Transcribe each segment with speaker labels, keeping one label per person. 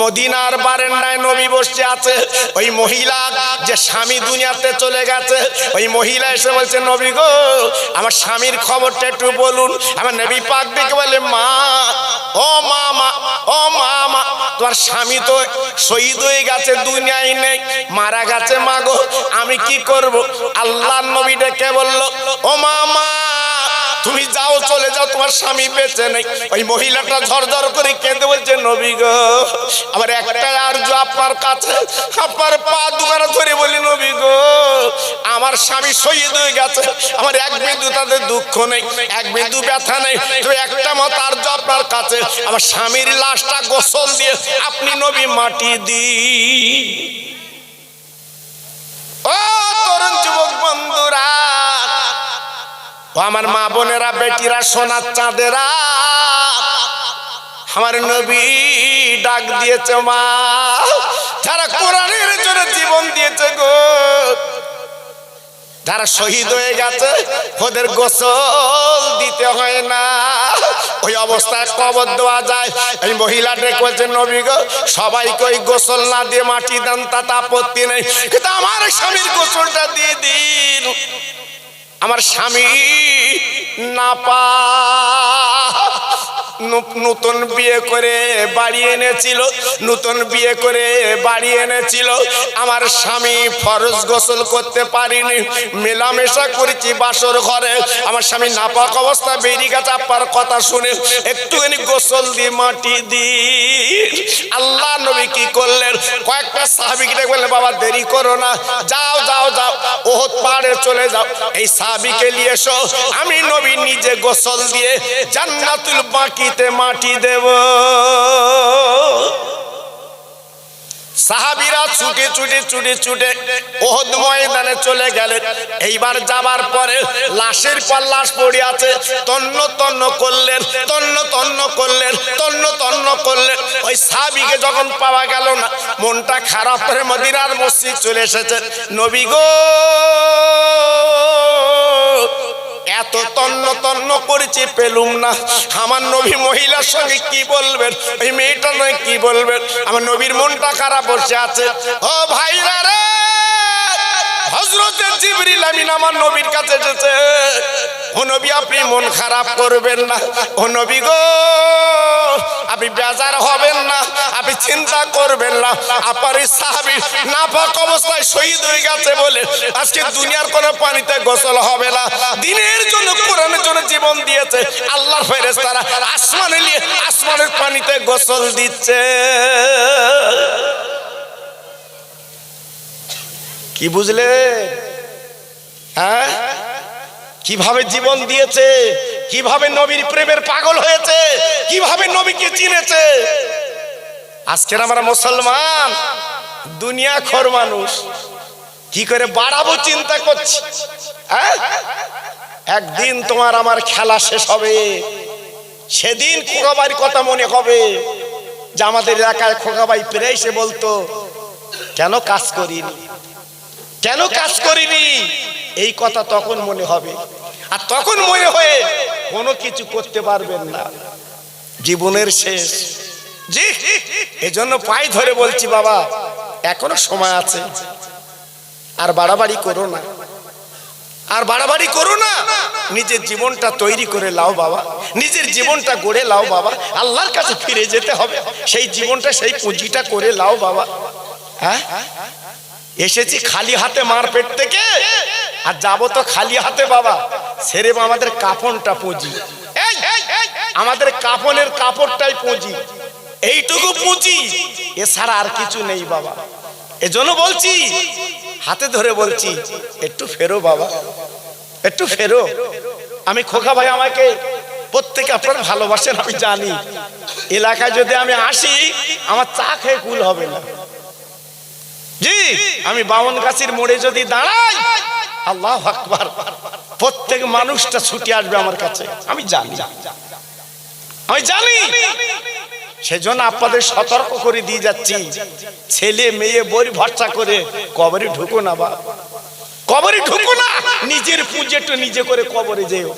Speaker 1: মদিনার বারেন্দায় নবী বসে আছে। ওই মহিলা যে স্বামী দুনিয়াতে চলে গেছে, ওই মহিলা এসে বলছে, নবী গো, আমার স্বামীর খবরটা একটু বলুন। আমার নবী পাক দেখে বলে, মা, ও মা মা, ও মা মা, তোমার স্বামী তো শহীদ হয়ে গেছে, দুনিয়ায় নেই, মারা গেছে, মা গো, আমি কি করব? আল্লাহ নবী ডেকে বলল, ও মা মা তুমি যাও, চলে যাও, তোমার স্বামী বেঁচে নেই। ওই মহিলাটা ঝরঝর করে কেঁদে বলছে, নবী গো আবার একটা আর আপনার কাছে, আপনার পা দুখানা ধরে বলি, নবী গো, আমার স্বামী শহীদ হয়ে গেছে, আমার এক বিন্দু তাদের দুঃখ নেই, এক বিন্দু ব্যথা নেই তো একটা মত আর আপনার কাছে, আমার স্বামীর লাশটা গোসল দিয়ে আপনি নবী মাটি দি আমার মা বোনেরা, বেটিরা, সোনার চাঁদেরা, আমার নবী ডাক দিয়েছে মা। যারা কোরআনের জন্য জীবন দিয়েছে গো, যারা শহীদ হয়ে গেছে, ওদের গোসল দিতে হয় না। ওই অবস্থায় কবর দেওয়া যায়। এই মহিলা ডেকেছে, নবী গো, সবাইকে ওই গোসল না দিয়ে মাটি দেন, তাতে আপত্তি নেই। কিন্তু আমার স্বামীর গোসলটা দিয়ে দিন। আমার স্বামী না পা নতুন বিয়ে করে বাড়ি এনেছিল, নতুন বিয়ে করে বাড়ি এনেছিল। আমার স্বামী ফরজ গোসল করতে পারিনি, মেলামেশা করেছি বাসর ঘরে। আমার স্বামী নাপাক অবস্থা বেরিয়ে গেছে আপনার কথা শুনে একটুখানি গোসল দিয়ে মাটি দি আল্লাহ নবী কি করলেন? কয়েকটা সাহাবিকে বললে বাবা, দেরি করো না। যাও যাও যাও, ওহত পাহাড়ে চলে যাও। এই সাহাবিকে নিয়ে এসো। আমি নবী নিজে গোসল দিয়ে জান্নাতুল বাকিতে মাটি দেব। সাহাবিরা ছুটে ছুটে ছুটে ছুটে ওহদ ময়দানে চলে গেলেন এইবার যাবার পরে লাশের পর লাশ পড়ে আছে তন্ন তন্ন করলেন, তন্ন তন্ন করলেন, তন্ন তন্ন করলেন। ওই সাহাবিকে যখন পাওয়া গেল না, মনটা খারাপ করে মদিনার মসজিদ চলে এসেছে। নবী গো! এত তন্ন তন্ন করেছি পেলুম না। আমার নবী মহিলার সঙ্গে কি বলবেন? ওই মেয়েটা নয়, কি বলবেন? আমার নবীর মনটা খারাপ বসে আছে। ও ভাইরা রে! হজরতের জিবরিল আমিন আমার নবীর কাছে এসেছে। ও নবী, আপনি মন খারাপ করবেন না। ও নবী গো! আপনি বেজার হবেন না, আপনি চিন্তা করবেন না। আপনার সাহাবি নাপাক অবস্থায় শহীদ হয়ে গেছে বলে আজকে দুনিয়ার কোনো পানিতে গোসল হবে না। দিনের জন্য, কোরআনের জন্য জীবন দিয়েছে। আল্লাহর ফেরেশতারা আসমানে নিয়ে আসমানের পানিতে গোসল দিচ্ছে। কি বুঝলে হ্যাঁ? কীভাবে জীবন দিয়েছে? কীভাবে নবীর প্রেমের পাগল হয়েছে? কীভাবে নবীকে চিনেছে? আজকের আমরা মুসলমান, দুনিয়া খর মানুষ, কি করে বাড়াবো চিন্তা করছি? হ্যাঁ? একদিন তোমার আমার খেলা শেষ হবে। সেদিন খোকাবাড়ির কথা মনে হবে। যে আমাদের এলাকায় খোকাবাই পেরে এসে বলতো, কেন কাজ করিনি? কেন কাজ করিনি? এই কথা তখন মনে হবে। আর তখন মনে হয়ে কোনো কিছু করতে পারবেন না। জীবনের শেষ। জি, এজন্য পাই ধরে বলছি, বাবা, এখনও সময় আছে। আর বাড়াবাড়ি করো না। আর বাড়াবাড়ি করো না। নিজের জীবনটা তৈরি করে লাও, বাবা। নিজের জীবনটা গড়ে লাও, বাবা। আল্লাহর কাছে ফিরে যেতে হবে। সেই জীবনটা, সেই পুঁজিটা করে লাও, বাবা। হ্যাঁ? এসেছি খালি হাতে মার পেট থেকে? আর যাব তো খালি হাতে, বাবা। সেরে আমাদের কাফনটা পুঁজি। আমাদের কাফনের কাপড়টাই পুঁজি। এইটুকু পুঁজি। এছাড়া আর কিছু নেই, বাবা। এজন্য বলছি, হাতে ধরে বলছি, একটু ফেরো, বাবা। একটু ফেরো। আমি খোকা ভাই আমাকে প্রত্যেকে আপনার ভালোবাসেন, আমি জানি। এলাকায় যদি আমি আসি, আমার চা খেয়ে কুল হবে না। জি। আমি বামন গাছের মোড়ে যদি দাঁড়াই, আল্লাহ আকবার, প্রত্যেক মানুষটা ছুটে আসবে আমার কাছে। আমি জানি। আমি জানি। সেজন্য আপনাদের সতর্ক করে দিয়ে যাচ্ছি। ছেলে, মেয়ে বই ভরসা করে কবরে ঢুকো না বা কবরে ঢুকো না। নিজের পুঁজে একটু নিজে করে কবরে যেও।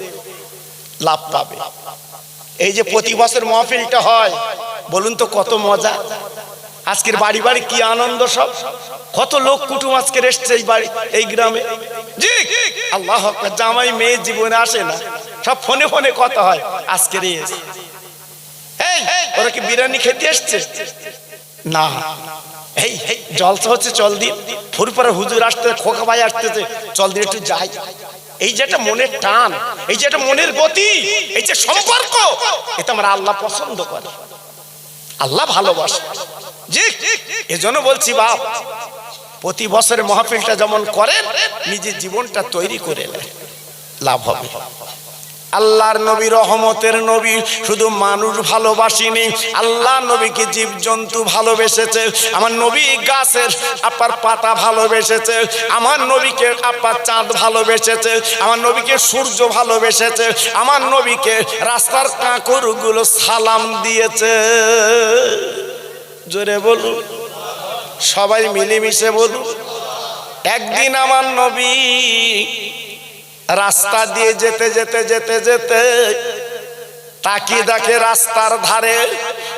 Speaker 1: লাভ পাবে। এই যে প্রতি বছর মহফিলটা হয়, বলুন তো কত মজা। আজকের বাড়ি বাড়ি কি আনন্দ সব? কত লোক কুটুম আজকের এসছে এই বাড়ি, এই গ্রামে। আল্লাহ জামাই মেয়ে জীবনে আসে না। সব ফোনে ফোনে কথা হয়। এই ওরা কি বিরিয়ানি খেতে এসছে? না। এই জলসা হচ্ছে, চল দিন ফুরপুরে হুজুর আসতে, খোকা ভাই আসতেছে, চল দিন একটু যাই। এই যে একটা মনের টান, এই যে একটা মনের গতি, এই যে সম্পর্ক, এটা আমার আল্লাহ পছন্দ করে। আল্লাহ ভালোবাসে। এজন্য বলছি বাপ, প্রতি বছরের মহাফিলটা যেমন করেন, নিজের জীবনটা তৈরি করে লাভ হবে। আল্লাহর নবী রহমতের নবী, শুধু মানুষ ভালোবাসিনি। আল্লাহ নবীকে জীবজন্তু ভালোবেসেছে, আমার নবী গাছের আপার পাতা ভালোবেসেছে, আমার নবীকে আপার চাঁদ ভালোবেসেছে, আমার নবীকে সূর্য ভালোবেসেছে, আমার নবীকে রাস্তার কাঁকরগুলো সালাম দিয়েছে। জোরে বলুন। সবাই মিলেমিশে বলুন। একদিন আমার নবী রাস্তা দিয়ে যেতে যেতে যেতে যেতে তাকিয়ে দেখে রাস্তার ধারে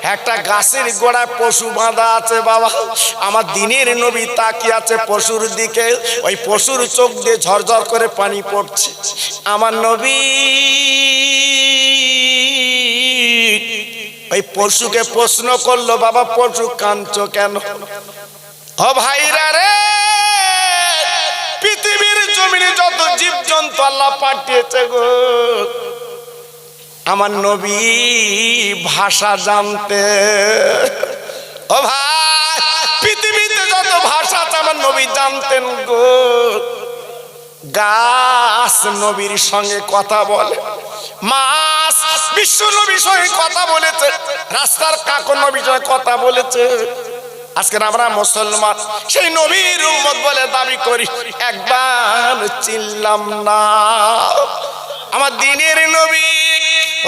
Speaker 1: একটা গাছের গোড়ায় পশু বাঁধা আছে বাবা। আমার দিনের নবী তাকিয়ে আছে পশুর দিকে। ওই পশুর চোখ দিয়ে ঝরঝর করে পানি পড়ছে। আমার নবী ওই পশুকে প্রশ্ন করল, বাবা পশু কাঁদছো কেন? ও ভাইরা রে, পৃথিবীর জমিনে যত জীবজন্তু আল্লাহ পাঠিয়েছে গো। আমার নবী ভাষা জানতে। ও ভাই, পৃথিবীতে যত ভাষা আমার নবী জানতেন গো। গাছ নবীর সঙ্গে কথা বলে। মাছ নবীর সঙ্গে কথা বলেছে। রাস্তার নবীর সঙ্গে কথা বলেছে। আজকে আমরা মুসলমান। সেই নবীর উম্মত বলে দাবি করি, একবার চিনলাম না। আমার দিনের নবী,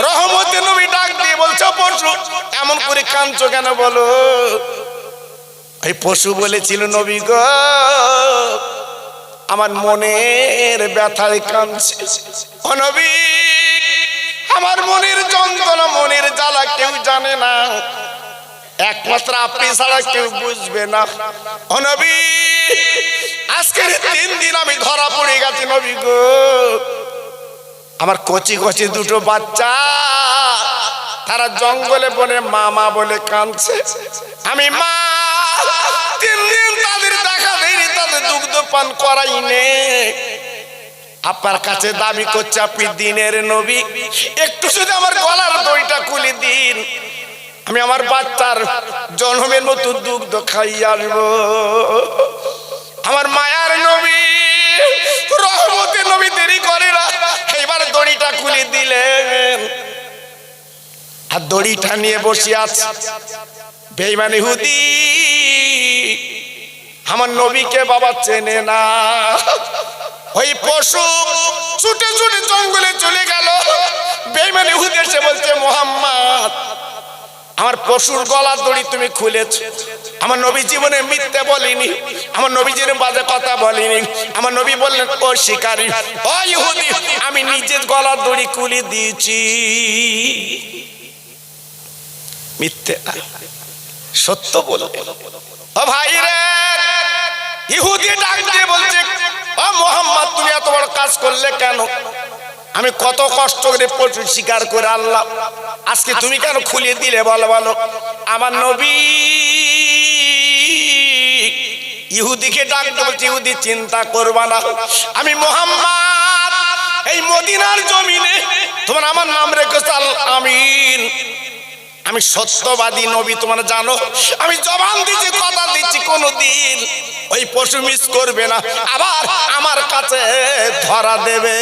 Speaker 1: রহমতের নবী ডাক দিয়ে বলছে, পশু, এমন করে কাঁদছো কেন বলো? এই পশু বলেছিল, নবী গো, আমার মনের ব্যথায় কাঁদছে। ও নবী আমার মনের যন্ত্রণা, মনের জ্বালা কেউ জানে না। একমাত্র আপনি ছাড়া কেউ বুঝবে না। ও নবী, আজকের তিন দিন আমি ধরা পড়ে গেছি নবী গো। আমার কচি কচি দুটো বাচ্চা, তারা জঙ্গলে বনে মামা বলে কাঁদছে। আমি মা, তিন দিন তাদের দেখা দেয়নি, তাদের দুগ্ধ পান করাই নে আপনার কাছে দাবি করছে আপনি দিনের নবী। একটু শুধু আমার গলার দইটা খুলে দিন। আমি আমার বাচ্চার জন্মের মতো দুগ্ধ খাই আসব। আমার মায়ার নবী, রহমতের নবী দেরি করে না। এইবার দড়িটা খুলে দিলেন। আর দড়িটা নিয়ে বসে আছে বেইমানি হুদি আমার নবীকে বাবা চেনে না। ওই পশু ছুটে ছুটে জঙ্গলে চলে গেল। হুদি এসে বলছে, মোহাম্মদ, আমার পশুর গলার দড়ি তুমি খুলেছ। আমার নবী জীবনে মিথ্যে বলিনি, আমার নবীজির বাজে কথা বলিনি, আমার নবী বললেন, ও শিকারি, ও ইহুদি, আমি নিজের গলার দড়ি খুলে দিয়েছি। মিথ্যে সত্য বলো ও ভাই রে ইহুদি ডাক দিয়ে বলছে ও মোহাম্মদ, তুমি এত বড় কাজ করলে কেন? আমি কত কষ্ট করে প্রচুর শিকার করে আনলাম। আজকে তুমি কেন খুলে দিলে বলো বলো। আমার নবী ইহুদিকে ডাকতে বলছি, ইহুদি, চিন্তা করবা না। আমি মোহাম্মদ, এই মদিনার জমিনে তোমার আমার নাম রেখেছ আল আমিন। আমি সত্যবাদী নবী, তোমরা জানো। আমি জবান দিচ্ছি কথা দিচ্ছি কোনো দিন ওই পশু মিস করবে না, আবার আমার কাছে ধরা দেবে।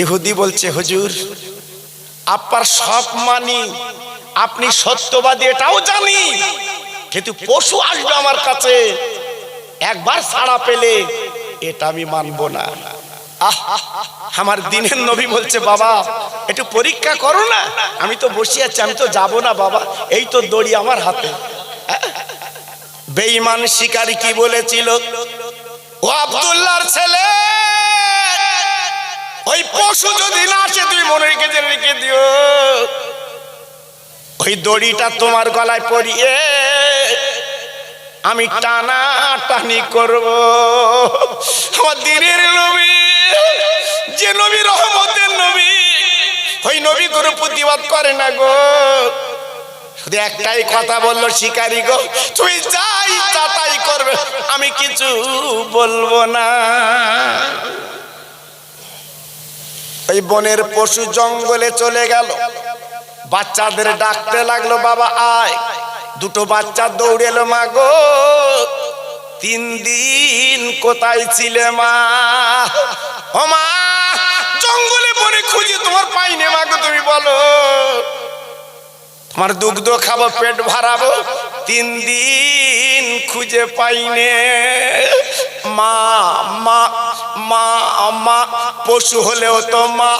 Speaker 1: ইহুদি বলছে, হুজুর, আপনার সব মানি, আপনি সত্যবাদী, এটাও জানি, কিন্তু পশু আসবে আমার কাছে, একবার ছাড়া পেলে, এটা আমি মানবো না। আমার দিনের নবী বলছে, বাবা, একটু পরীক্ষা করো না। আমি তো বসে আছি, আমি তো যাব না, বাবা। এই তো দড়ি আমার হাতে। বেঈমান শিকারী কি বলেছিল? ও আব্দুল্লাহর ছেলে, ওই পশু যদি না আসে তুই মনে রেখে রেখে দিও। ওই দড়িটা তোমার গলায় পরিয়ে আমি টানা টানি করব। আমার দিনের নবী যে নবী রহমতের নবী, ওই নবী কোনো প্রতিবাদ করে না গো। শুধু একটাই কথা বলল শিকারি গো, তুই যাই তাই করবে, আমি কিছু বলব না। ওই বনের পশু জঙ্গলে চলে গেল। বাচ্চাদের ডাকতে লাগল, বাবা, আয়। দুটো বাচ্চা দৌড়ে এলো মা গো তিন দিন কোথায় ছিলে মা? মা, জঙ্গলে বনে খুঁজে তোমার পাইনে মা গো, তুমি বলো। তোমার দুগ্ধ খাব, পেট ভরাবো, তিন দিন খুঁজে পাইনে। মা মা মা মা, পশু হলেও তো মা।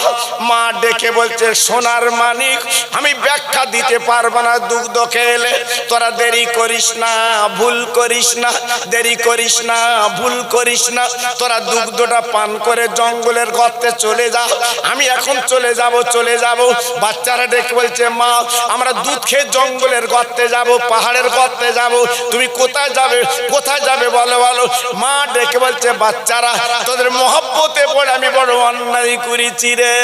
Speaker 1: মা ডেকে বলছে, সোনার মানিক, আমি ব্যাখ্যা দিতে পারব না দুগ্ধ খেলে। তোরা দেরি করিস না, ভুল করিস না, দেরি করিস না, ভুল করিস না। তোরা দুগ্ধটা পান করে জঙ্গলের গর্তে চলে যা। আমি এখন চলে যাব চলে যাব। বাচ্চারা ডেকে বলছে, মা, আমরা দুধ খেয়ে জঙ্গলের গর্তে যাব, পাহাড়ের গর্তে যাব। তুমি কোথায় যাবে কোথায় যাবে বলো বলো। মা ডেকে বলছে, বাচ্চারা, তোদের মহব্বতে পড়ে আমি বড় অন্যায় করেছি রে।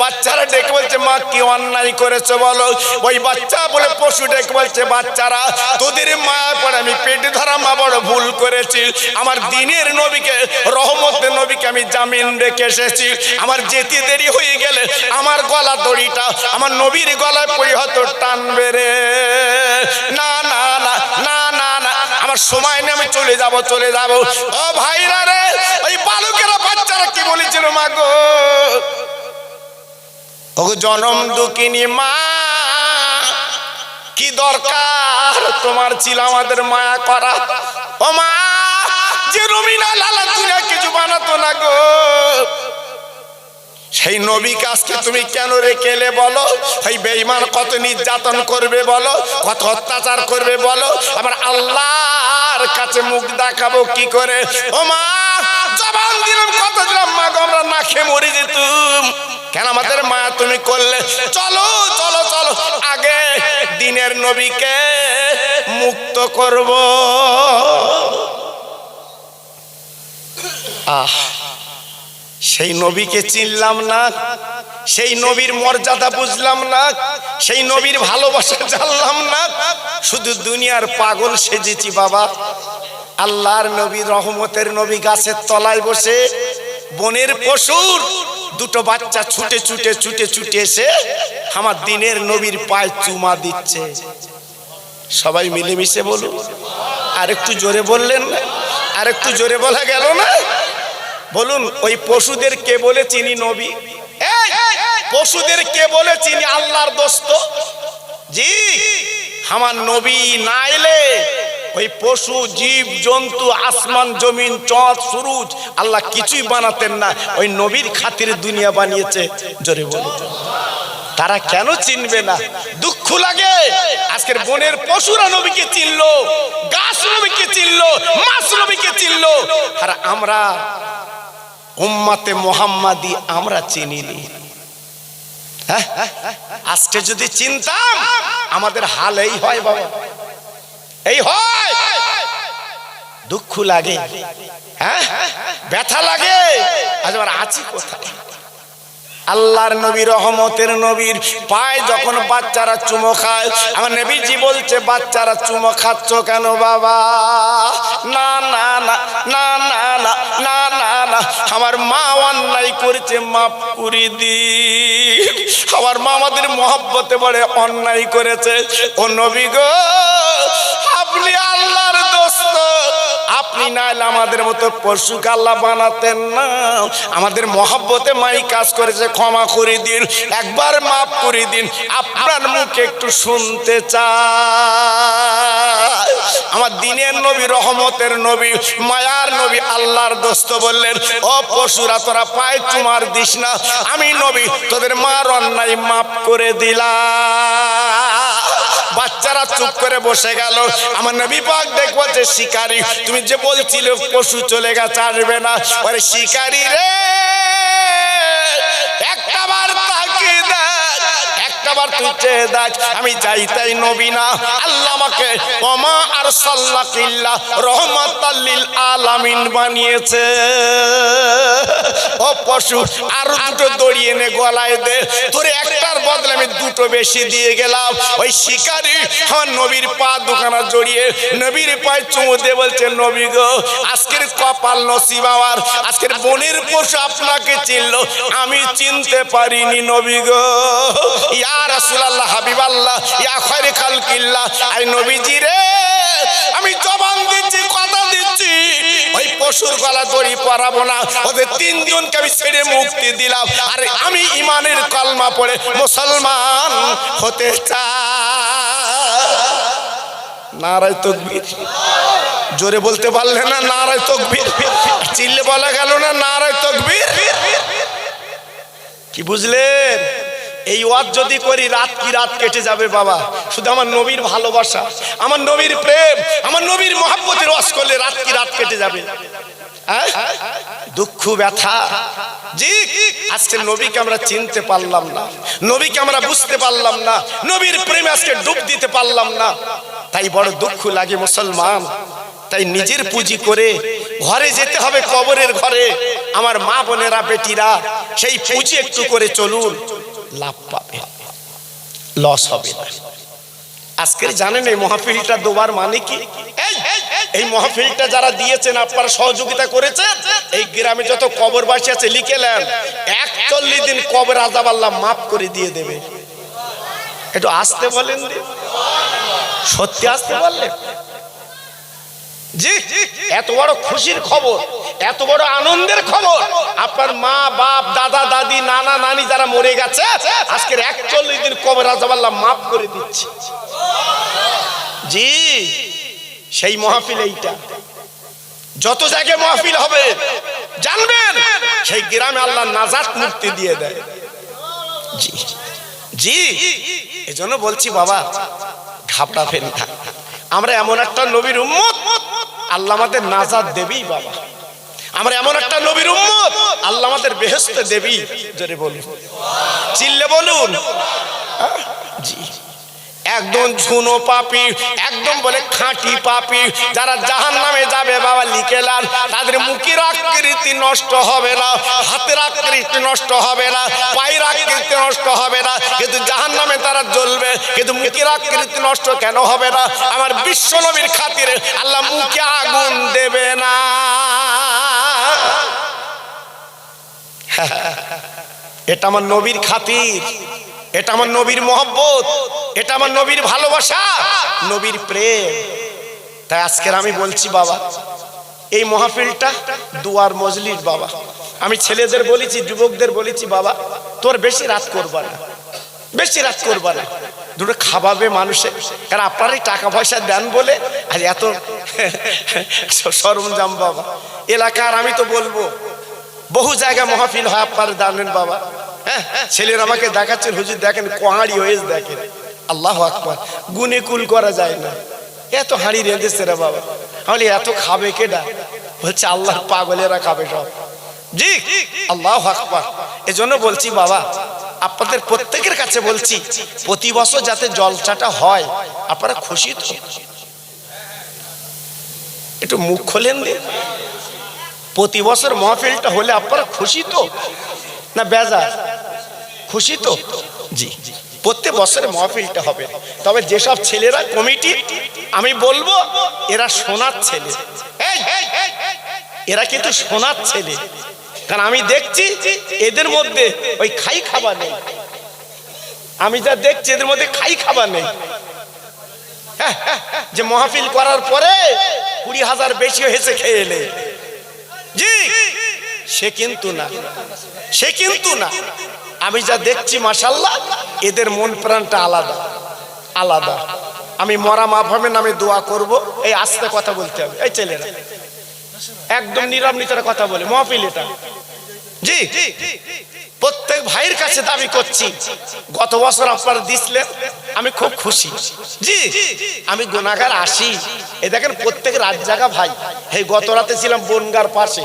Speaker 1: বাচ্চারা ডেকে বলছে, মা, কি অন্যায় করেছ বলো? ওই বাচ্চা বলে, পশু ডেকে বলছে, বাচ্চারা, তোদের মায়া পড়ে আমি পেটে ধরা মা বড় ভুল করেছি। আমার দিনের নবীকে, রহমতের নবীকে আমি জামিন রেখে এসেছি। আমার যেতে দেরি হয়ে গেলে আমার গলা দড়িটা, আমার নবীর গলায় পরিহত টানবে রে। না না না না না সময় নেই আমি চলে যাব চলে যাব। ও ভাইরা রে, ওই বালকেরা বাচ্চারা কি বলেছিল মা গো? ওগো জনম দুঃখিনী মা, কি দরকার তোমার ছিল আমাদের মায়া করা? ও মা, যে রবিনা লালা দুনিয়া কিছু বানাতো না গো। সেই নবী কাজকে তুমি কেন রেখে এলে বলো? এই বেঈমান কত নির্যাতন করবে বলো? কত অত্যাচার করবে বলো? আমার আল্লাহর কাছে মুখ দেখাবো কি করে? ও মা জবান দিলাম কত দিলাম? মা গো, আমরা না খেয়ে মরে যেতুম। কেন আমাদের মা তুমি করলে? চলো চলো চলো আগে দিনের নবীকে মুক্ত করব। আহ। সেই নবীকে চিনলাম না, সেই নবীর মর্যাদা বুঝলাম না, সেই নবীর ভালোবাসা জানলাম না। শুধু দুনিয়ার পাগল সেজেছি বাবা। আল্লাহর নবী রহমতের নবী গাছের তলায় বসে, বনের পশুর দুটো বাচ্চা ছুটে ছুটে ছুটে ছুটে এসে আমার দিনের নবীর পায়ে চুমা দিচ্ছে। সবাই মিলেমিশে বলুন আর একটু জোরে বললেন না? আর একটু জোরে বলা গেল না? বলুন ওই পশুদের কে বলে চিনি নবী? পশুদের কে বলে চিনি আল্লাহর দোস্ত? জি আমার নবী না এলে ওই পশু জীব জন্তু আসমান জমিন চঁদ সুরুজ আল্লাহ কিছুই বানাতেন না। ওই নবীর খাতির দুনিয়া বানিয়েছে। জোরে বলুন। তারা কেন চিনবে না? দুঃখ লাগে। আজকের বনের পশুরা নবীকে চিনলো গাছ নবীকে চিনলো মাছ নবীকে চিনলো। আর আমরা উম্মাতে মোহাম্মাদি আমরা চিনিনি নি। আজকে যদি চিনতাম, আমাদের হাল এই হয় বাবা। এই হয়। দুঃখ লাগে। হ্যাঁ। ব্যথা লাগে। আজ আবার আছি কোথায়? আল্লাহর নবী, রহমতের নবীর পায় যখন বাচ্চারা চুমো খায়, আমার নবীজি বলছে, বাচ্চারা চুমো খাচ্ছ কেন বাবা? না না না না না না না না না, আমার মা অন্যায় করেছে, মাফ করে দি আমার মা আমাদের মহব্বতে বলে, অন্যায় করেছে। ও নবী গো আপনি নাইলে আমাদের মতো পশু কাল্লা বানাতেন না। আমাদের মহাব্বতে মাই কাজ করেছে, ক্ষমা করে দিন, একবার মাফ করে দিন। আপনার মুখে একটু শুনতে চাই। আমার দিনের নবী, রহমতের নবী, মায়ার নবী, আল্লাহর দোস্ত বললেন, ও পশুরা, তোরা পায় তোমার দিস না। আমি নবী, তোদের মার অন্যায় মাফ করে দিলাম। বাচ্চারা চুপ করে বসে গেল। আমার নবী পাক দেখব যে শিকারি। তুমি যে বলছিলে, পশু চলে গেছে, আসবে না। পরে শিকারি রে! একটা বার দেখ তুই চেয়ে দেখ আমি যাই তাই নবী না। আল্লাহ আমাকে, ওমা আর সাল্লা কিল্লা রহমাতাল্লিল আলামিন বানিয়েছে। ও পশু, আর দুটো দড়িয়ে নে গলায় দে। একটার বদলে আমি দুটো বেশি দিয়ে গেলাম। ওই শিকারি নবীর পা দুখানা জড়িয়ে, নবীর পায়ে চুমু দিয়ে বলছে, নবী গো, আজকের কপাল আজকের বনের পশু আপনাকে চিনল। আমি চিনতে পারিনি, নবী গো। রাসূলুল্লাহ, হাবিবাল্লাহ, ইয়া খয়রে খালকিল্লাহ। আই নবীজি রে, আমি জবান দিচ্ছি, কথা দিচ্ছি। ওই পশুর গলা দড়ি পরাবো না। ওদের তিনজনকে আমি ছেড়ে মুক্তি দিলাম। আর আমি ইমানের কলমা পড়ে মুসলমান হতে চাই। নারায় তকবীর। জোরে বলতে পারলে না নারায় তকবীর? চিল্লে বলা গেল না নারায় তকবীর? কি বুঝলেন? এই ওয়াজ যদি করি, রাত কি রাত কেটে যাবে বাবা? শুধু আমার নবীর ভালোবাসা, আমার নবীর প্রেম, আমার নবীর মহাব্বতের ওয়াজ করলে রাত কি রাত কেটে যাবে? হ্যাঁ? দুঃখ, ব্যথা। জি, আজকে নবীকে আমরা চিনতে পারলাম না, নবীকে আমরা বুঝতে পারলাম না, নবীর প্রেমে আজকে ডুব দিতে পারলাম না। তাই বড় দুঃখ লাগে মুসলমান। তাই নিজের পুঁজি করে ঘরে যেতে হবে কবরের ঘরে। আমার মা বোনেরা, বেটিরা, সেই পুঁজি একটু করে চলুন। লাভ পাবে লস হবে না। আজকের জানেন এই মহাফিলটা দোবার মানে কি? এই, মহাফিলটা যারা দিয়েছেন আপনারা সহযোগিতা করেছেন? এই গ্রামে যত কবরবাসী আছে লিখে নেন একচল্লিশ দিন কবর আজাব আল্লাহ মাফ করে দিয়ে দেবে। একটু আসতে বলেন সত্যি আসতে বললেন? জি। এত বড় খুশির খবর, এত বড় আনন্দের খবর। আপনার মা, বাপ, দাদা, দাদি, নানা, নানি যারা মরে গেছে, আজকের একচল্লিশ দিন কবর আজাবাল্লাহ মাফ করে দিচ্ছে। জি, সেই মহাফিল এইটা। যত জায়গায় মহাফিল হবে, জানবেন, সেই গ্রামে আল্লাহ নাজাত মুক্তি দিয়ে দেয়। জি জি, এজন্য বলছি বাবা, ঘাবড়াবেন না। আমরা এমন একটা নবীর উম্মত আল্লাহ আমাদের নাজাদ দেবেই বাবা। আমার এমন একটা নবীর উম্মত, আল্লাহ আমাদের বেহেস্ত দেবী জোরে বলুন। চিল্লে বলুন। জি। একদম ঝুনো পাপি, একদম বলে খাঁটি পাপি। যারা জাহান নামে যাবে বাবা লিখেলান তাদের মুখের আকৃতি নষ্ট হবে না, হাতের আকৃতি নষ্ট হবে না, পায়ের আকৃতি নষ্ট হবে না। কিন্তু জাহান নামে তারা জ্বলবে, কিন্তু মুখের আকৃতি নষ্ট কেন হবে না? আমার বিশ্ব নবীর খাতিরে আল্লাহ মুখে আগুন দেবে না। এটা আমার নবীর খাতির। এটা আমার নবীর মহব্বত, এটা আমার নবীর ভালোবাসা, নবীর প্রেম। তাই আজকের আমি বলছি, বাবা, এই মহাফিলটা দুয়ার মজলিস, বাবা। আমি ছেলেদের বলেছি, যুবকদের বলেছি, বাবা, তোর বেশি রাত করবা না, বেশি রাত করবা না। দুটো খাওয়াবে মানুষে, কারণ আপনারাই টাকা পয়সা দেন বলে আর এত সরঞ্জাম, বাবা। এলাকার আমি তো বলব, বহু জায়গায় মহাফিল হয় আপনার জানেন বাবা। হ্যাঁ ছেলের আমাকে দেখাচ্ছেন হুজুর দেখেন কোহাড়ি হয়েছে দেখেন। আল্লাহ আকবর। গুনে কুল করা যায় না। এত হাঁড়ি রেঁধেছে রে বাবা। আমি এত খাবে কেডা? বলছে আল্লাহ পাগলেরা খাবে সব। জি, আল্লাহ আকবর। এজন্য বলছি বাবা, আপনাদের প্রত্যেকের কাছে বলছি, প্রতি বছর যাতে জলসাটা হয়, আপনারা খুশি তো? একটু মুখ খোলেন প্রতি বছর মহফিলটা হলে আপনারা খুশি তো? না বেজার? খুশি তো? জি। প্রত্যেক বছরে মহফিলটা হবে। তবে যেসব ছেলেরা কমিটি আমি বলব এরা সোনার ছেলে। এরা কিন্তু সোনার ছেলে। কারণ আমি দেখছি এদের মধ্যে ওই খাই খাবার নেই। আমি যা দেখছি এদের মধ্যে খাই খাবার নেই। হ্যাঁ, যে মহাফিল করার পরে কুড়ি হাজার বেশি হয়েছে খেয়ে এলে। জি। সে কিন্তু না। সে কিন্তু না। আমি যা দেখছি মাসাল্লাহ এদের মন প্রাণটা আলাদা আলাদা। আমি মরা মাফামের নামে দোয়া করব, এই আস্তে কথা বলতে হবে। এই ছেলেরা, একদম নীরব নিতরে কথা বলে, মহফিল এটা। জি, প্রত্যেক ভাইয়ের কাছে দাবি করছি, গত বছর আপনারা দিছিলেন, আমি খুব খুশি। জি, আমি গোনাগার আসি। এ দেখেন, প্রত্যেক রাত জায়গা ভাই, এই গত রাতে ছিলাম বনগার পাশে।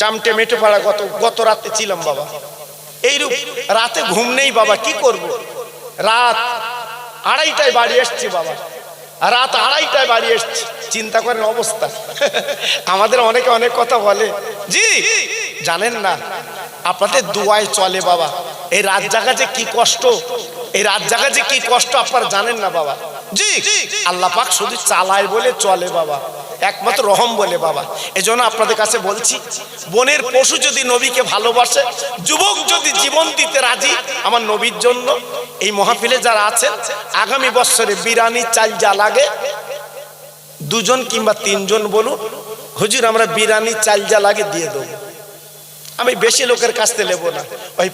Speaker 1: চামটে মেটে পাড়া গত গত রাতে ছিলাম বাবা। এইরূপ রাতে ঘুম নেই বাবা, কি করব? রাত আড়াইটায় বাড়ি এসছি বাবা। রাত আড়াইটায় বাড়ি এসছি, চিন্তা করেন অবস্থা। আমাদের অনেকে অনেক কথা বলে। জি, জানেন না, আপনাদের দুয়ায় চলে বাবা। এই রাত জাগা যে কি কষ্ট, এই রাত জাগা যে কি কষ্ট আপনারা জানেন না বাবা। জি। আল্লাহ পাক শুধু চালায় বলে চলে বাবা। একমাত্র রহম বলে বাবা। এজন্য আপনাদের কাছে বলছি, বনের পশু যদি নবীকে ভালোবাসে, যুবক যদি জীবন দিতে রাজি, আমার নবীর জন্য এই মহাফিলে যারা আছেন, আগামী বছরে বিরানি, চাল যা লাগে, দুজন কিংবা তিনজন বলুন, হুজুর, আমরা বিরানি, চাল যা লাগে দিয়ে দেবো। আমি বেশি লোকের কাছ থেকে নেব না। ওই